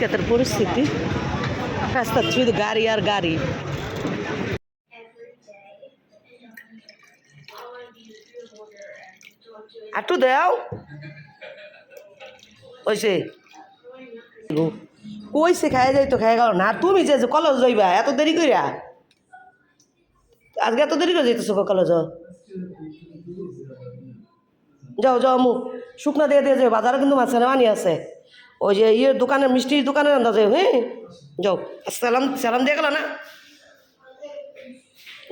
কলকাতার পরিস্থিতি। রাস্তা শুধু গাড়ি আর গাড়ি। আটু দেও। ওইসে কইছে খাই যাই তো খাই গেল না। তুমি যে কলেজ যাইবা, এত দেরি কইরা? আজকে এত দেরি করে যাইতেছো কলেজ? যাও যাও, আমু। শুকনা দিয়ে দিয়ে যাও, বাজারে কিন্তু মাছ আনি আছে। ওই যে ইয়ের দোকানে, মিষ্টির দোকানের যাও হ্যাঁ যাও, সালাম সালাম দিয়ে গেল না?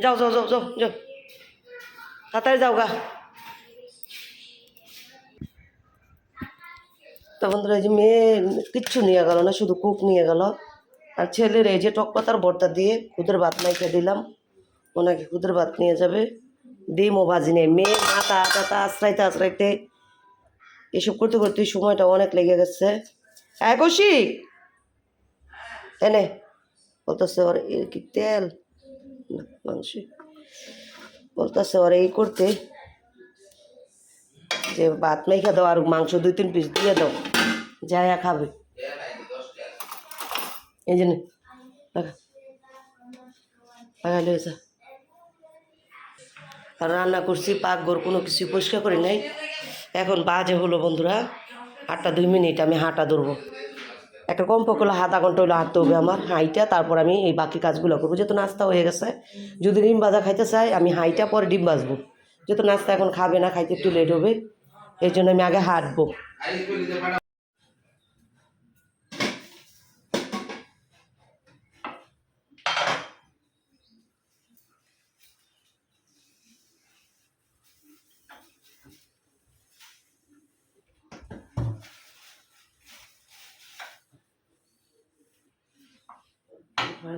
যাও যাও যাও যাও যাও। তাড়াতাড়ি যাও গা। তখন এই যে মেয়ে কিচ্ছু নিয়ে গেল না, শুধু কুক নিয়ে গেল। আর ছেলের এই যে টক পাতার ভর্তা দিয়ে খুদের ভাত মাইকে দিলাম। ওনাকে খুদের ভাত নিয়ে যাবে। ডিমও ভাজি নেই। মেয়ে মাথা টাতা আশ্রাইতে আশ্রাইতে। এসব করতে করতে সময়টা অনেক লেগে গেছে। হ্যাঁ কৌশিক এনে, বলতেছে ওর কি তেল? মাংস বলতেছে ওর এই করতে। যে ভাত মেখে দাও আর মাংস দুই তিন পিস দিয়ে দাও। যায়া খাবে। এই জন্য লাগা। লয়েছে আর রান্না করছি, পাকঘর কোনো কিছু পরিষ্কার করি নাই। এখন বাজে হলো বন্ধুরা। আটটা দুই মিনিট, আমি হাঁটা ধরবো। একটা কম পক্ষে হাত ঘণ্টা হলে হাঁটতে হবে আমার। হাইটা, তারপর আমি এই বাকি কাজগুলো করব। যেহেতু নাস্তা হয়ে গেছে, যদি ডিম ভাজা খাইতে চাই, আমি হাইটা পরে ডিম ভাজবো। যেহেতু নাস্তা এখন খাবে না, খাইতে একটু লেট হবে। এই জন্য আমি আগে হাঁটবো।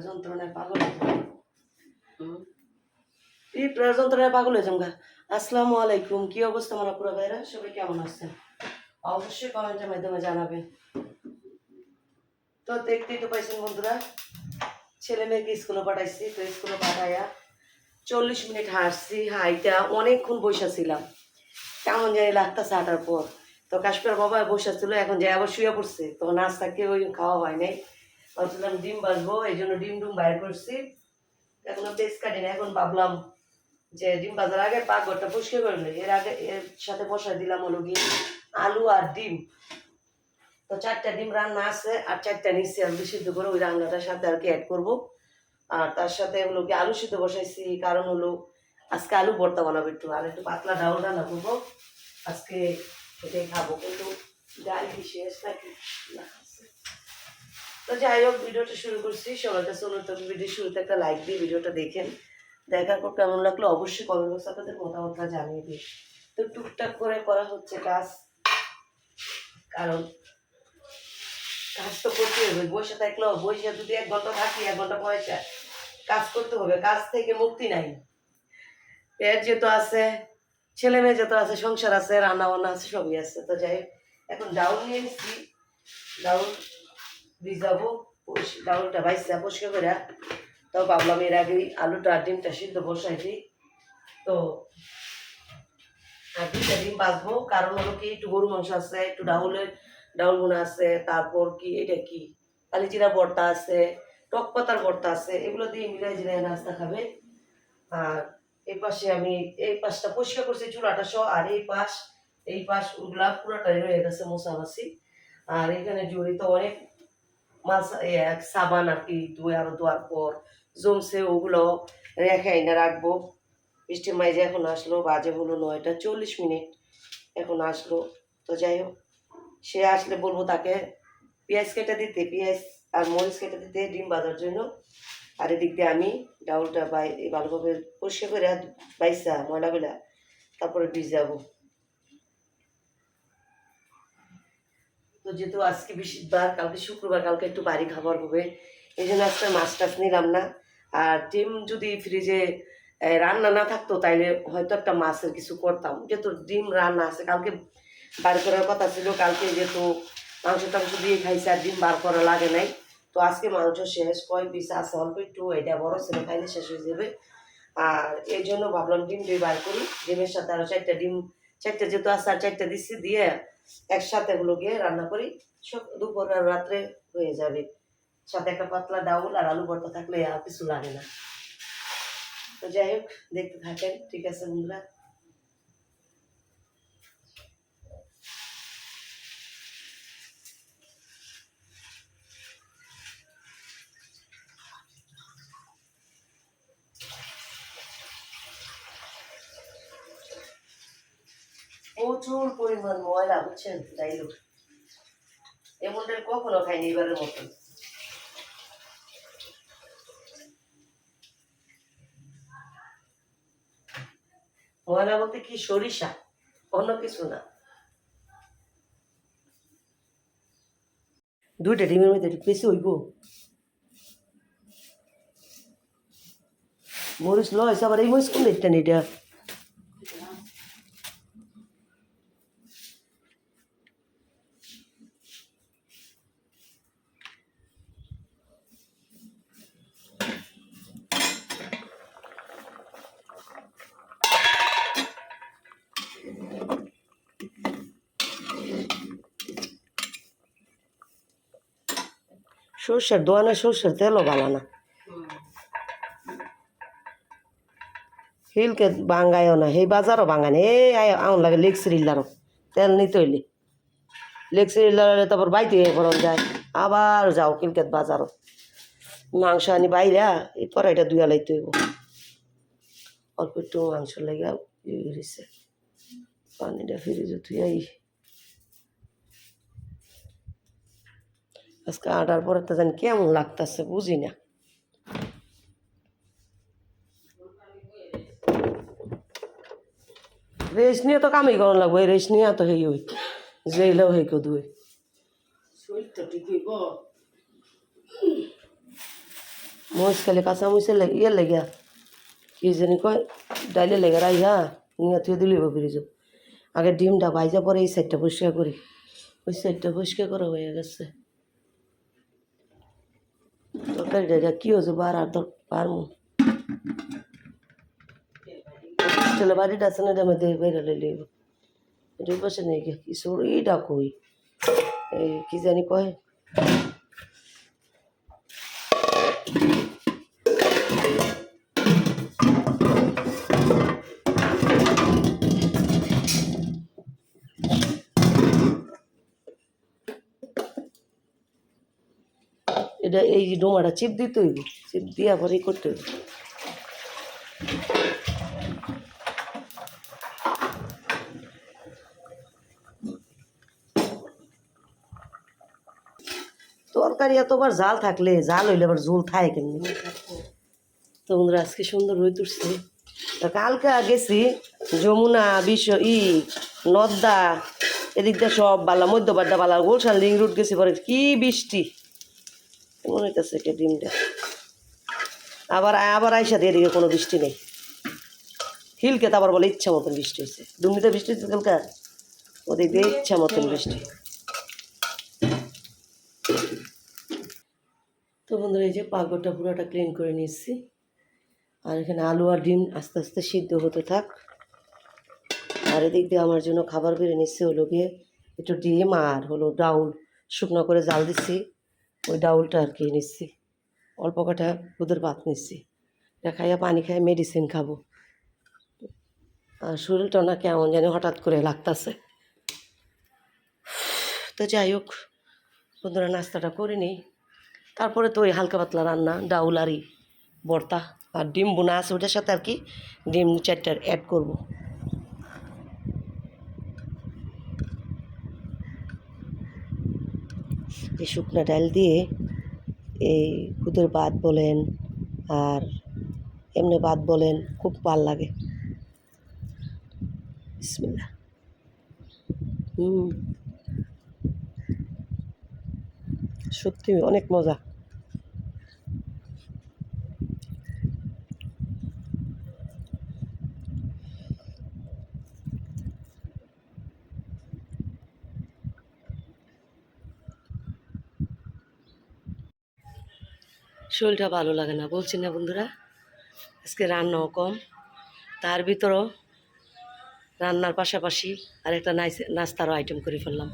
যন্ত্রণায় পাগল প্রায় যন্ত্রণায় পাগল হয়ে যাব গা। আসসালামু আলাইকুম, কি অবস্থা আমার পুরো ভাইরা? সবাই কেমন আছেন? অবশ্যই কমেন্টের মাধ্যমে জানাবেন তো দেখতেই তো পাইছেন বন্ধুরা, ছেলে মেয়েকে স্কুলে পাঠাইছি, তো স্কুলে পাঠাইয়া চল্লিশ মিনিট হাঁটছি, হাইটা অনেকক্ষণ বসে ছিলাম কেমন জানি লাগতেছে হাঁটার পর। তো কাশ্মীর বাবা বসে ছিল এখন যে আবার শুয়ে পড়ছে, তো নাস্তাকে ওই খাওয়া হয় নাই। ভাবছিলাম ডিম বাজবো এই জন্য ডিম ডুম বাইর করছি। এখনও পেস্ট কাটি না এখন ভাবলাম যে ডিম বাজার আগে পাকঘরটা পরিষ্কার করে নিই। এর আগে এর সাথে বসাই দিলাম হলো গিয়ে আলু আর ডিম। তো চারটা ডিম রান্না আছে, আর চারটা নিচ্ছি আলু সিদ্ধ করে, ওই রান্নাটার সাথে আর কি অ্যাড করব। আর তার সাথে হলো কি আলু সিদ্ধ বসাইছি, কারণ হলো আজকে আলু ভর্তা বানাবো একটু, আর একটু পাতলা ডাউল রান্না করব। আজকে এটাই খাব, কিন্তু ডাল কি শেষ নাকি? না। তো যাই হোক ভিডিওটা শুরু করছি। সবার কাছে অনুরোধ ভিডিও শুরুতে একটা লাইক দিয়ে ভিডিওটা দেখেন। দেখার পর কেমন লাগল, অবশ্যই কমেন্ট বক্সে আপনাদের মতামতটা জানিয়ে দিন। তো টুকটাক করে করা হচ্ছে কাজ। কারণ কাজ তো করতে হবে। বসে থাকলেও বসে যদি এক ঘণ্টা থাকি, এক ঘণ্টা পয়সা কাজ করতে হবে। কাজ থেকে মুক্তি নাই। পেট যেহেতু আছে, ছেলে মেয়ে যত আছে, সংসার আছে রান্না বান্না আছে, সবই আছে। তো যাই এখন ডাউন নিয়ে এসেছি। ডাউল ভিজাবো ডাউলটা ভাইসা পরিষ্কার করে তো ভাবলাম এর আগে আলুটা, ডিমটা সিদ্ধ বসাই দিই। তো আর দুইটা ডিম বাজবো কারণ হলো কি, একটু গরু মাংস আছে, একটু ডাউলের, ডাউল গুনা আছে, তারপর কি, এটা কি? কালিজিরা ভর্তা আছে, টক পাতার ভর্তা আছে, এগুলো দিয়ে মিলাই জিরাই নাস্তা খাবে। আর এই পাশে আমি, এই পাশটা পরিষ্কার করছি চুলাটা সহ, আর এই পাশ এই পাশ ওগুলা পুরোটাই রয়ে গেছে মোছামাছি। আর এখানে জড়িত অনেক সাবান আর কি আরও ধোয়ার পর জমছে, ওগুলো রেখে এনে রাখব। বৃষ্টির মাইজে এখন আসলো, বাজে হলো নয়টা চল্লিশ মিনিট, এখন আসলো। তো যাই হোক, সে আসলে বলব তাকে, পেঁয়াজ কেটে দিতে, পেঁয়াজ আর মরিচ কেটে দিতে, ডিম বাজার জন্য। আর এদিক দিয়ে আমি ডাউলটা বাই ভালোভাবে পরিষ্কার করে বাইসা ময়লাগুলা, তারপরে ভিজাবো। তো যেহেতু আজকে বৃহস্পতিবার, কালকে শুক্রবার, কালকে একটু বাড়ি খাবার হবে, এই জন্য আজকে মাছ টাছ নিলাম না। আর ডিম যদি ফ্রিজে রান্না না থাকতো, তাইলে হয়তো একটা মাছের কিছু করতাম। যেহেতু ডিম রান্না আছে, কালকে বার করার কথা ছিল, কালকে যেহেতু মাংস টাংস দিয়ে খাইছে আর ডিম বার করা লাগে নাই, তো আজকে মাংস শেষ কয় পিস আছে, অল্প একটু, এটা বড় ছিল খাইলে শেষ হয়ে যাবে। আর এই জন্য ভাবলাম ডিম দিয়ে বার করি, ডিমের সাথে আরও চারটা ডিম, চারটা যেহেতু আছে, আর চারটা দিচ্ছি দিয়ে একসাথে হলো গিয়ে রান্না করি, সব দুপুর আর রাত্রে হয়ে যাবে। সাথে একটা পাতলা ডাউল আর আলু ভর্তা থাকলে আর কিছু লাগে না। তো যাই হোক, দেখতে থাকেন, ঠিক আছে বন্ধুরা। প্রচুর পরিমাণ ময়লা, বুঝছেন? যাই হোক এমনটা কখনো খাইনি এবারের মতন। ময়লা বলতে কি সরিষা? অন্য কিছু না। দুইটা ডিমের মধ্যে একটু বেশি হইব। মরিচ লয় আবার এই মরিচ কোন এটা সর্ষের, দোয়ানা সর্ষের তেলও ভালো না। হিলকে বাঙ্গায়ও না সেই বাজারও বাঙায় না। এই আয়, আউন লাগে লেগ সিরিল্লারও তেল নিতে হইলে। লেগ সিরিল্লারে তারপর বাইতে করন যায়, আবার যাও কিলকেত বাজারও। মাংস আনি বাইরা, এই কড়াইটা দুয়া লাইতে হইব অল্প একটু মাংস লেগে পানিটা ফ্রিজে তুই আজকে আটার পরে তো জানি কেমন লাগতেছে বুঝি না। রেস্ট নিয়ে তো কামই করার লাগবে এই রেস্ট নিয়ে তো হেই হই জেলেও হেই কো দুই শরীরটা ঠিক হইব মহিষ খালি কাঁচা মহিষের লেগে ইয়ে লেগে কি জানি কয় ডাইলে লেগে রাই হ্যাঁ নিয়ে তুই দিলি ফ্রিজ। আগে ডিমটা বাইজা পরে এই সাইডটা পরিষ্কার করি। ওই সাইডটা পরিষ্কার করা হয়ে গেছে। তরকারিটা এটা কী হয়েছে বার আর তোর পারমু তেলে বাড়িটা আছে না এটা আমি দিয়ে বাইরে লইলে এটা বসে নেই গে কি সর এইটা কই এই কি জানি কয় এটা এই ডোমাটা চিপ দিতে হইব, চিপ দিয়া পরে ই করতে হইব। তরকারি এতবার জাল থাকলে, জাল হইলে আবার ঝোল থাকে কেমনি? তো বন্ধুরা, আজকে সুন্দর রোদ উঠছে। তা কালকে গেছি যমুনা, বিশ্ব ই, নদ্দা এদিকটা সব বালা, মধ্যবাড্ডা বালা গোলশাল লিং রুট গেছি পরে, কি বৃষ্টি। মনে হইতেছে এটা ডিমটা আবার আবার আইসা দিয়ে এদিকে কোনো বৃষ্টি নেই। হিলকে তো আবার বলে ইচ্ছা মতন বৃষ্টি হয়েছে ডুমনিতে বৃষ্টি হচ্ছে কালকা? ওদের দিয়ে ইচ্ছা মতন বৃষ্টি। তো বন্ধুরা, এই যে পাগরটা পুরোটা ক্লিন করে নিচ্ছি আর এখানে আলু আর ডিম আস্তে আস্তে সিদ্ধ হতে থাক। আর এদিক দিয়ে আমার জন্য খাবার বেড়ে নিচ্ছে হলো গিয়ে একটু ডিম আর হলো ডাউল। শুকনো করে জাল দিচ্ছি ওই ডাউলটা আর কি নিচ্ছি। অল্প কটা ওদের ভাত নিচ্ছি। এটা খাইয়া পানি খাই মেডিসিন খাব। আর শরীরটা না কেমন জানি হঠাৎ করে লাগতাছে। তো যাই হোক, বন্ধুরা, নাস্তাটা করে নিই। তারপরে তো ওই হালকা পাতলা রান্না, ডাউল আরই ভর্তা আর ডিম বোনা আছে ওটার সাথে আর কি ডিম চারটার অ্যাড করব। এই শুকনা ডাল দিয়ে এই খুদের ভাত বলেন আর এমনি ভাত বলেন, খুব ভালো লাগে। সত্যি অনেক মজা। শরীরটা ভালো লাগে না, বলছি না বন্ধুরা? আজকে রান্নাও কম, তার ভিতরও রান্নার পাশাপাশি আর একটা নাস্তারও আইটেম করে ফেললাম।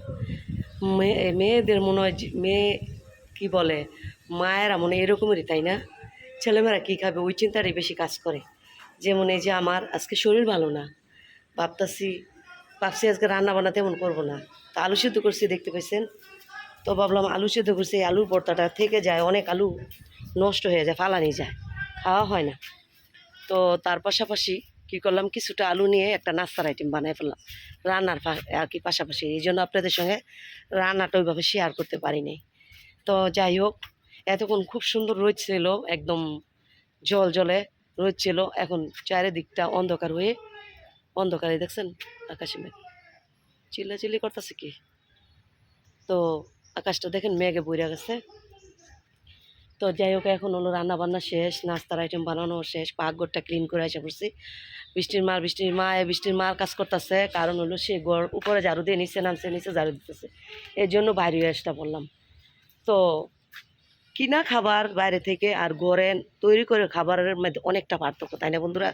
মেয়ে মেয়েদের মনে হয় মেয়ে কী বলে, মায়েরা মনে এরকমেরই, তাই না? ছেলেমেয়েরা কী খাবে, ওই চিন্তাটাই বেশি কাজ করে। যেমন এই যে আমার, আজকে শরীর ভালো না, ভাবতাছি, ভাবছি আজকে রান্না বান্না তেমন করব না। তো আলু সিদ্ধ করছি, দেখতে পেয়েছেন তো ভাবলাম আলু সিদ্ধ করছি আলুর ভর্তাটা থেকে যায় অনেক আলু। নষ্ট হয়ে যায় ফালানি যায়। খাওয়া হয় না। তো তার পাশাপাশি কী করলাম, কিছুটা আলু নিয়ে একটা নাস্তার আইটেম বানিয়ে ফেললাম। রান্নার আর কি পাশাপাশি। এই জন্য আপনাদের সঙ্গে রান্নাটা ওইভাবে শেয়ার করতে পারিনি তো যাই হোক, এতক্ষণ খুব সুন্দর রোদ ছিল, একদম জল জলে রোদ ছিল। এখন চারিদিকটা অন্ধকার হয়ে, অন্ধকারে দেখছেন আকাশে মেঘ। চিল্লাচিল্লি করতেছে কি? তো আকাশটা দেখেন মেঘে বইরা গেছে। তো যাই হোক, এখন হলো রান্না বান্না শেষ, নাস্তার আইটেম বানানো শেষ, পাকঘরটা ক্লিন করে এসে পড়ছি। বৃষ্টির মার বৃষ্টির মা বৃষ্টির মার কাজ করতেছে, কারণ হলো সে ঘর উপরে ঝাড়ু দিয়ে নিচে নামছে, নিচে ঝাড়ু দিতেছে। এর জন্য বাইরে আসতে বললাম। তো কিনা খাবার বাইরে থেকে আর ঘরে তৈরি করে খাবারের মধ্যে অনেকটা পার্থক্য, তাই না বন্ধুরা?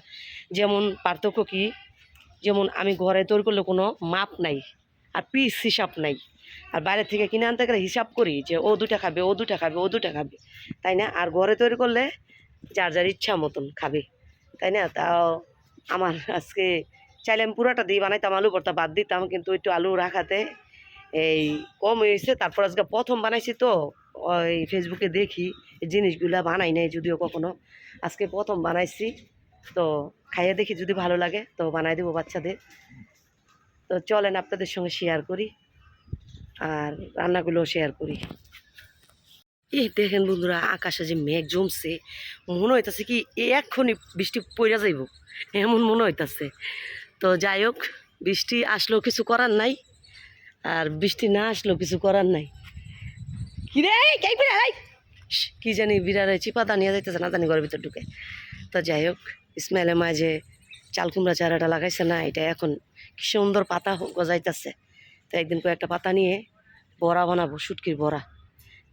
যেমন পার্থক্য কি? যেমন আমি ঘরে তৈরি করলে কোনো মাপ নাই, আর পিস হিসাব নাই। আর বাইরে থেকে কিনে আনতে গেলে হিসাব করি যে ও দুটা খাবে, ও দুটা খাবে, ও দুটা খাবে। তাই না? আর ঘরে তৈরি করলে যার যার ইচ্ছা মতন খাবে। তাই না? তাও আমার আজকে চাইলে আমি পুরোটা দিয়ে বানাইতাম, আলু ভর্তা বাদ দিতাম, কিন্তু একটু আলু রাখাতে এই কম হয়েছে। তারপর আজকে প্রথম বানাইছি তো, ওই ফেসবুকে দেখি জিনিসগুলা বানাই নাই যদিও কখনো। আজকে প্রথম বানাইছি, তো খাইয়ে দেখি যদি ভালো লাগে, তো বানাই দেবো বাচ্চাদের। তো চলেন আপনাদের সঙ্গে শেয়ার করি। আর রান্নাগুলো শেয়ার করি। এই দেখেন বন্ধুরা, আকাশে যে মেঘ জমছে, মনে হইতাছে কি এক্ষুনি বৃষ্টি পড়া যাইব, এমন মনে হইতাছে। তো যাই হোক, বৃষ্টি আসলেও কিছু করার নাই, আর বৃষ্টি না আসলেও কিছু করার নাই। কি রে কে জানি বিড়ালে চিপাতা নিয়ে যাইতেছে, না জানি ঘরের ভিতর ঢুকে। তো যাই হোক ইসমাইলের মাঝে চাল কুমড়া চারাটা লাগাইছে না, এটা এখন কি সুন্দর পাতা গজাইতেছে। তো একদিন কয়েকটা পাতা নিয়ে বড়া বানাবো, শুটকির বড়া।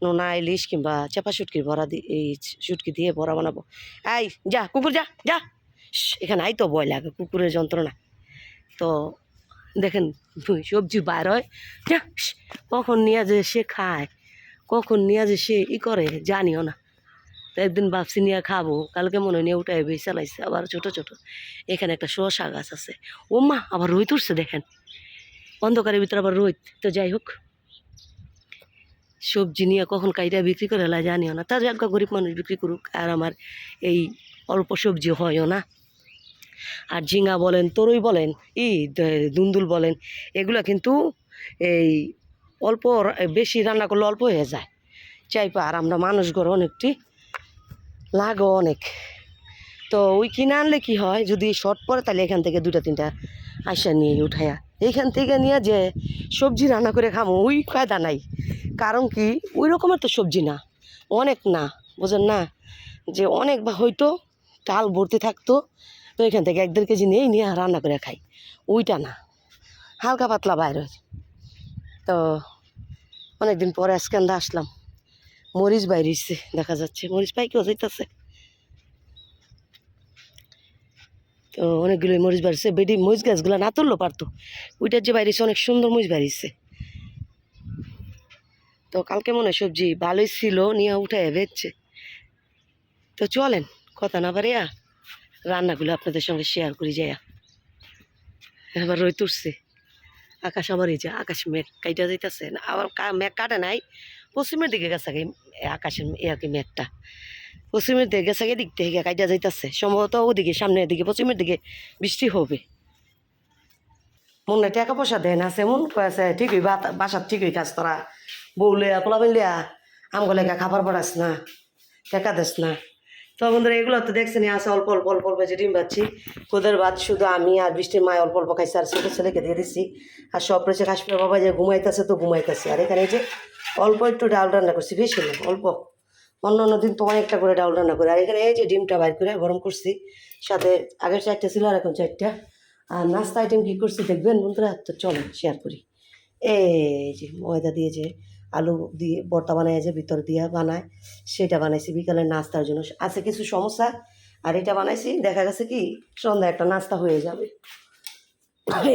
নোনা ইলিশ কিংবা চাপা শুটকির বড়া এই শুটকি দিয়ে বড়া বানাবো। এই, যা, কুকুর যা যা। এখানে আই তো ভয় লাগে, কুকুরের যন্ত্রণা। তো দেখেন সবজি বার হয়। যা কখন নিয়ে যে সে খায়, কখন নিয়ে যে সে ই করে, জানিও না। তো একদিন ভাবছি নিয়ে খাব, কালকে মনে নিয়ে উঠাই বেশ চালাইছে, আবার ছোট ছোট। এখানে একটা শসা গাছ আছে। ও মা আবার রই উঠছে, দেখেন। অন্ধকারের ভিতরে আবার রোদ। তো যাই হোক। সবজি নিয়ে কখন কাইটা বিক্রি করে লা জানিও না। তার একটা গরিব মানুষ বিক্রি করুক, আর আমার এই অল্প সবজি হয়ও না। আর ঝিঙা বলেন, তরই বলেন, ই দুন্দুল বলেন, এগুলো কিন্তু এই অল্প বেশি রান্না করলে অল্প হয়ে যায়। চাইপা আর আমরা মানুষ ঘরে অনেকটি লাগো অনেক। তো ওই কিনে আনলে কি হয়, যদি শর্ট পড়ে তাহলে এখান থেকে দুটা তিনটা আসা নিয়ে উঠাইয়া এইখান থেকে নিয়ে যে সবজি রান্না করে খামো ওই কায়দা নাই। কারণ কি? ওই রকমের তো সবজি না। অনেক না বোঝেন না? যে অনেক বা হয়তো ডাল ভর্তি থাকতো, তো এখান থেকে এক দেড় কেজি নিয়েই নিয়ে রান্না করে খাই। ওইটা না। হালকা পাতলা বাইরে তো অনেকদিন পরে আজকে আসলাম। মরিচ বাইরেছে দেখা যাচ্ছে। মরিচ পাই কেউ যাইতেছে। তো অনেকগুলো মরিচ বাড়িছে। বেডি মরিচ গাছগুলো না তুললো পারতো। ওইটার যে বাইরেছে, অনেক সুন্দর মরিচ বাড়িছে। তো কালকে মনে সবজি ভালোই ছিল, নিয়ে উঠে বেচছে। তো চলেন, কথা না পারিয়া রান্নাগুলো আপনাদের সঙ্গে শেয়ার করি যাইয়া। এবার রই তুলছে আকাশ আবার এই যে আকাশ মেঘ কাইটা যাইতেছে। আবার মেঘ কাটে নাই। পশ্চিমের দিকে গেছে আকাশের এ আর কি মেঘটা। পশ্চিমের দিকে কি দিক থেকে কাইটা যাইতেছে। সম্ভবত ওদিকে, সামনের দিকে, পশ্চিমের দিকে বৃষ্টি হবে। মনে টাকা পয়সা দেয় না সেমন কয়েছে ঠিকই বাসার ঠিকই কাজ তোরা। বউলে পোলা মিলিয়া আমগো লেখা খাবার পড়াস না, টাকা দেস না। তো বন্ধুরা, এগুলো তো দেখছেন আছে, অল্প অল্প অল্প অল্প যে ডিম পাচ্ছি কোদের ভাত শুধু আমি আর বৃষ্টির মায় অল্প অল্প খাইছি, আর ছোটো ছেলেকে দিয়ে দিচ্ছি আর সব রয়েছে কাশ্মীর বাবা যে ঘুমাইতেছে, তো ঘুমাইতেছে। আর এখানে যে অল্প একটু ডাল রান্না করছি, বেশি না, অল্প। অন্য অন্য দিন তো অনেকটা করে ডাল রান্না করি। আর এখানে এই যে ডিমটা বাইর করে গরম করছি সাথে আগের চারটা ছিল আর এখন চারটা। আর নাস্তা আইটেম কী করছি দেখবেন বন্ধুরা? তো চলেন শেয়ার করি। এই যে ময়দা দিয়ে যে আলু দিয়ে ভর্তা বানায় যে ভিতর দিয়ে বানায় সেটা বানাইছি বিকালের নাস্তার জন্য। আছে কিছু সমস্যা? আর এটা বানাইছি দেখা গেছে কি সন্ধ্যা একটা নাস্তা হয়ে যাবে।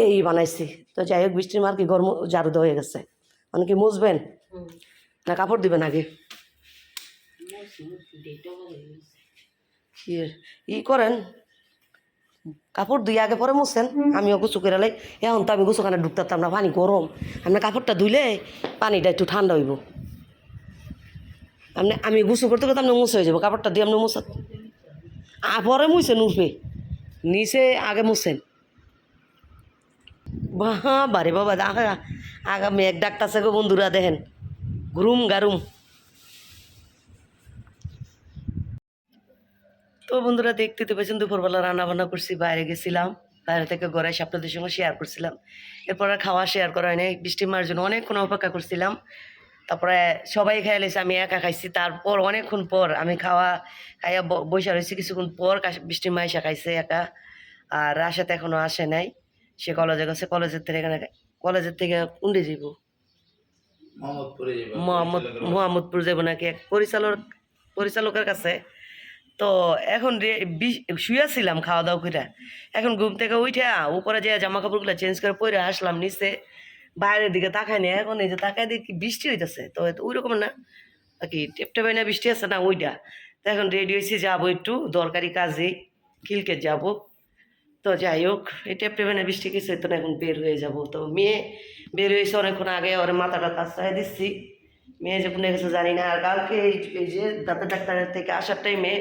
এই বানাইছি। তো যাই হোক বৃষ্টির মার কি গরম জারু দেওয়া হয়ে গেছে। মানে কি মুছবেন? না কাপড় দিবেন আগে মুছি মুছি ডেটও হয়ে গেছে কি ই করেন, কাপড় দিয়ে আগে পরে মুছেন, আমিও গুছু করে এখন তো আমি গুছুখানে ঢুকতাম না, পানি গরম। আপনার কাপড়টা ধুইলে পানিটা একটু ঠান্ডা হইব। আপনি, আমি গুছু করতে করতে আপনি মুছে হয়ে যাব, কাপড়টা দিয়ে আপনি মুছা পরে মুছেন উঠবে নিচে আগে মুছেন। বাহা, বারে বাবা আগা আগা মেঘ ডাকতাছে গো বন্ধুরা, দেখেন। ঘুরুম গারুম। তো বন্ধুরা দেখতে তো পেয়েছেন দুপুরবেলা রান্না বান্না করছি বাইরে গেছিলাম বাইরে থেকে ঘরে এসে আপনাদের সঙ্গে শেয়ার করছিলাম। এরপর আর খাওয়া শেয়ার করা হয়নি বৃষ্টি মার জন্য অনেকক্ষণ অপেক্ষা করছিলাম। তারপরে সবাই খাই লেছে আমি একা খাইছি তারপর অনেকক্ষণ পর আমি খাওয়া খাইয়া বসে রয়েছি কিছুক্ষণ পর বৃষ্টি মা এসে খাইছে একা। আর রাশাতে এখনও আসে নাই সে কলেজে গেছে কলেজের থেকে এখানে কলেজের থেকে কুন্ডে যাব মোহাম্মদপুরে যাবে মোহাম্মদ মোহাম্মদপুর যাব নাকি এক পরিচালক পরিচালকের কাছে? তো এখন শুয়েছিলাম খাওয়া দাওয়া করে এখন ঘুম থেকে উঠে উপরে যে জামা কাপড়গুলো চেঞ্জ করে পরে আসলাম নিচে। বাইরের দিকে তাকাই নি এখন এই যে তাকাই দেখি বৃষ্টি হইতেছে। তো ওই রকম না কি টেপটে না বৃষ্টি আছে না ওইটা তো এখন রেডি হয়েছি যাব একটু, দরকারি কাজে খিলকে যাব। তো যাই হোক, এই টেপ টেপে না বৃষ্টি কিছু তো না, এখন বের হয়ে যাব। তো মেয়ে বের হয়েছে অনেকক্ষণ আগে, ওর মাথাটা কাজটায় দিচ্ছি। মেয়ে যে কোনে গেছে জানি না, আর কালকে এই যে দাঁতের ডাক্তারের থেকে আসার টাইমে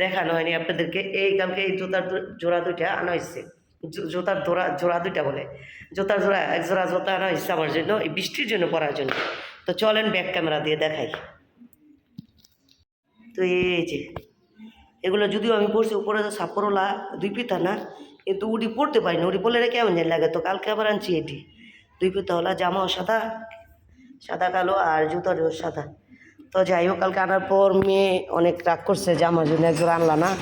দেখানো হয়নি আপনাদেরকে, এই কালকে এই জোতার জোড়া দুইটা আনা হয়েছে। জুতার জোড়া জোড়া দুইটা বলে। জোতার জোড়া এক জোড়া জোতা আনা হয়েছে আমার জন্য, এই বৃষ্টির জন্য পরার জন্য। তো চলেন ব্যাক ক্যামেরা দিয়ে দেখাই। তো এই যে, এগুলো যদিও আমি পড়ছি উপরে তো সাপরোলা, দুই পিতা না, কিন্তু উডি পড়তে পারি না উডি পড়লে কেমন জানি লাগে। তো কালকে আবার আনছি এটি। দুই পিতা হলা জামাও সাদা সাদা কালো আর জুতোর সাদা। তো যাই হোক, কালকে আনার পর মেয়ে অনেক রাগ করছে জামার জন্য একজন আনলা না।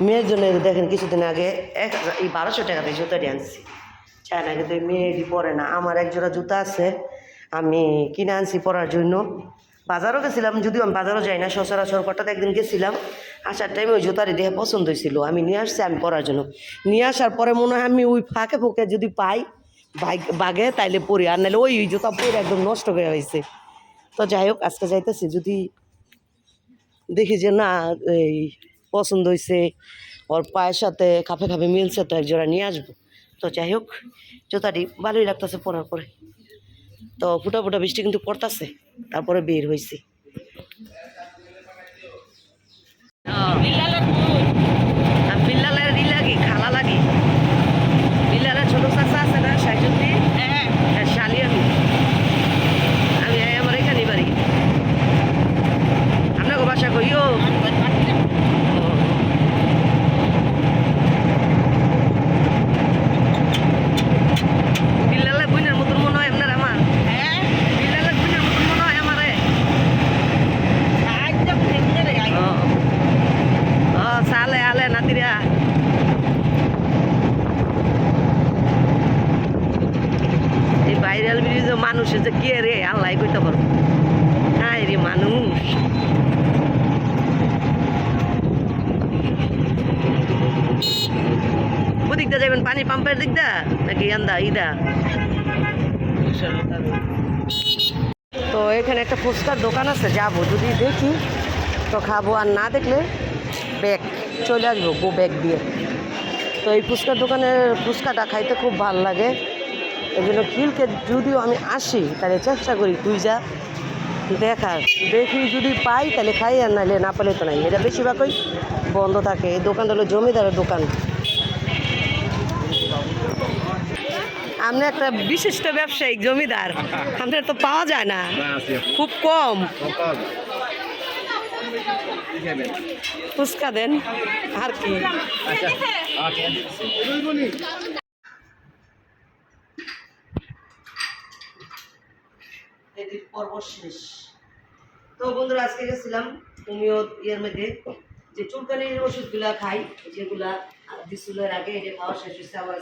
মেয়ের জন্য দেখেন কিছুদিন আগে এক হাজার- এই বারোশো টাকা দিয়ে জুতোটি আনছি। চায় না কিন্তু মেয়েরই পরে না। আমার একজোড়া জুতা আছে, আমি কিনে আনছি পরার জন্য। বাজারও গেছিলাম, যদিও আমি বাজারও যাই না, সচরাচর হঠাৎ একদিন গেছিলাম। আসার টাইমে ওই জুতারি দেখে পছন্দ হয়েছিল। আমি নিয়ে আসছি, আমি পরার জন্য। নিয়ে আসার পরে মনে হয় আমি ওই ফাঁকে ফুঁকে যদি পাই বাগে তাইলে পরে আর নাহলে ওই জুতা পরে একদম নষ্ট হয়ে হয়েছে তো যাই হোক, আজকে যাইতেছি, যদি দেখি যে না, এই পছন্দ হয়েছে ওর পায়ের সাথে খাপে খাপে মিলছে তো এক জোড়া নিয়ে আসব। তো যাই হোক, জুতাটি ভালোই লাগতেছে পরার পরে। তো ফুটা ফুটা বৃষ্টি কিন্তু পড়তাছে, তারপরে বের হয়েছি বিল্লালের ই লাগি খালা লাগি বিল্লালের ছোট চাষা আছে না সাইজুদ্দি হ্যাঁ শালি আমি আমি এই আমার এখানে বাড়ি আপনাকে বাসা কইও বিল্লালে বুনের মতন মনে হয় আপনার আমার বিল্লালে বুনের মতন মনে হয় আমারে ও ও সালে আলে নাতিরা এই ভাইরাল ভিডিও মানুষের যে কে রে? আল্লাহ কইতে পারব। হ্যাঁ রে মানুষ। দিয়ে যাবেন পানি পাম্পের দিক দা নাকি আন্দা ইদা? তো এখানে একটা ফুচকার দোকান আছে, যাব। যদি দেখি, তো খাব। আর না দেখলে, ব্যাগ। চলে আসব, গো ব্যাগ দিয়ে। তো এই ফুচকার দোকানের ফুচকাটা খাইতে খুব ভালো লাগে। এই জন্য কিলকে যদিও আমি আসি, তাহলে চেষ্টা করি তুই যা দেখার। দেখি যদি পাই, তাহলে খাই, আর নাহলে না পেলে তো নাই। এটা বেশিরভাগই বন্ধ থাকে। এই দোকানটা হলো জমিদারের দোকান। আপনি একটা বিশিষ্ট ব্যবসায়িক জমিদার। আপনার তো পাওয়া যায় না। খুব কম। ফুচকা দেন। আর কি? পর্ব শেষ। তো বন্ধুরা, আজকে গেছিলাম ইয়ের মধ্যে, যে চুলকানির ওষুধগুলা খাই, যেগুলা দিছিল এর আগে এটা খাওয়া শেষ হয়েছে, আবার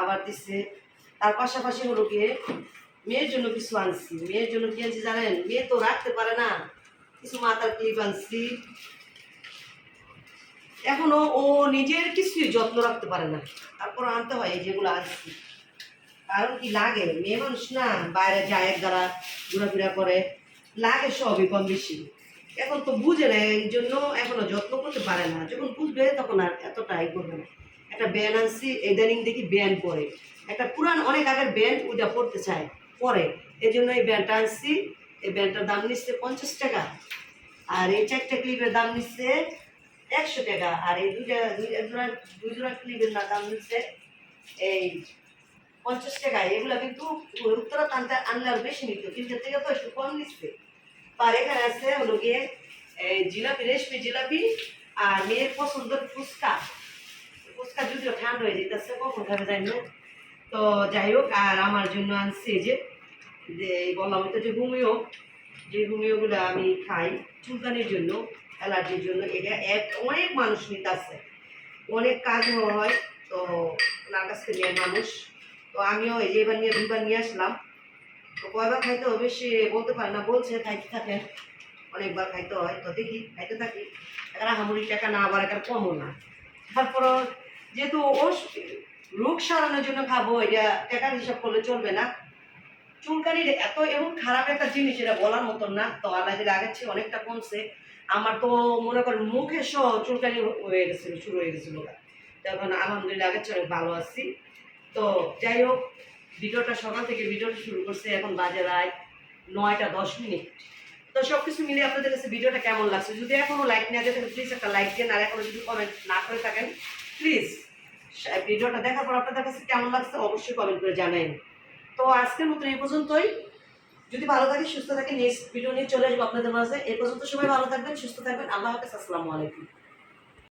আবার দিচ্ছে তার পাশাপাশি হলো গিয়ে মেয়ের জন্য কিছু আনছি। মেয়ের জন্য কি আনছি জানেন? মেয়ে তো রাখতে পারে না। কিছু মাথার ক্লিপ আনছি। এখনও ও নিজের কিছুই যত্ন রাখতে পারে না। তারপর আনতে হয় যেগুলো আনছি। কারণ কি লাগে? মেয়ে মানুষ না, বাইরে যায় দ্বারা ঘোরাফেরা করে। লাগে সবই কম বেশি। এখন তো বুঝে না এই জন্য এখনও যত্ন করতে পারে না। যখন বুঝবে, তখন আর এতটা ই করবে না। একটা ব্যান আনছি, ইদানিং দেখি ব্যান পরে একটা পুরান, অনেক আগের ব্যান্ড ওইটা পড়তে চায় পরে এই জন্য এই ব্যান্ডটা আনছি। এই ব্যান্ডটার দাম নিচ্ছে পঞ্চাশ টাকা। আর এই চারটা ক্লিপের দাম নিচ্ছে একশো টাকা। আর এই দুইটা দুই জোড়া দুই জোড়া ক্লিপের দাম নিচ্ছে এই পঞ্চাশ টাকা, এগুলো কিন্তু উত্তরাখণ্ডে আনলে আর বেশি নিত, কিন্তু থেকে তো একটু কম নিচ্ছে। আর এখানে আছে হলো গিয়ে জিলাপি, রেশমি জিলাপি আর মেয়ের পছন্দের ফুচকা। ফুচকা যদিও ঠান্ডা হয়ে যেতেছে, কখন খাবে যাই না। তো যাই হোক, আর আমার জন্য আনছি যে এই বললাম তো যে হুমিও যে হুমিওগুলো আমি খাই চুলকানির জন্য, অ্যালার্জির জন্য, এটা এক, অনেক মানুষ নিতে আছে অনেক কাজ হয়, তো ওনার কাছ থেকে মানুষ তো আমিও এই যে এবার নিয়ে দুবার নিয়ে আসলাম। তো কয়বার খাইতে হবে সে বলতে পারে না, বলছে খাইতে থাকেন অনেকবার খাইতে হয়, তো দেখি, খাইতে থাকি। এখন হামুড়ি টাকা না আবার একটা কমও না। তারপর যেহেতু রোগ সারানোর জন্য খাব, এটা টাকার হিসাব করলে চলবে না। চুলকানির এত এমন খারাপ একটা জিনিস, এটা বলার মতন না। তো আল্লাহ দিলে আগের চেয়ে অনেকটা কমছে। আমার তো মনে করেন মুখে সহ চুলকানি হয়ে গেছিল, শুরু হয়ে গেছিল। তখন আলহামদুলিল্লাহ আগের চেয়ে অনেক ভালো আছি। তো যাই হোক, ভিডিওটা সকাল থেকে ভিডিওটা শুরু করছে, এখন বাজে রায় নয়টা দশ মিনিট। তো সব কিছু মিলে আপনাদের কাছে ভিডিওটা কেমন লাগছে? যদি এখনও লাইক না দিয়ে প্লিজ একটা লাইক দেন, আর এখনও যদি কমেন্ট না করে থাকেন প্লিজ ভিডিওটা দেখার পর আপনাদের কাছে কেমন লাগছে অবশ্যই কমেন্ট করে জানাবেন তো আজকের মতো এই পর্যন্তই। যদি ভালো থাকে, সুস্থ থাকে নেক্সট ভিডিও নিয়ে চলে আসব আপনাদের মাঝে। এই পর্যন্ত সবাই ভালো থাকবেন, সুস্থ থাকবেন। আল্লাহ হাফেজ, আসসালামু আলাইকুম।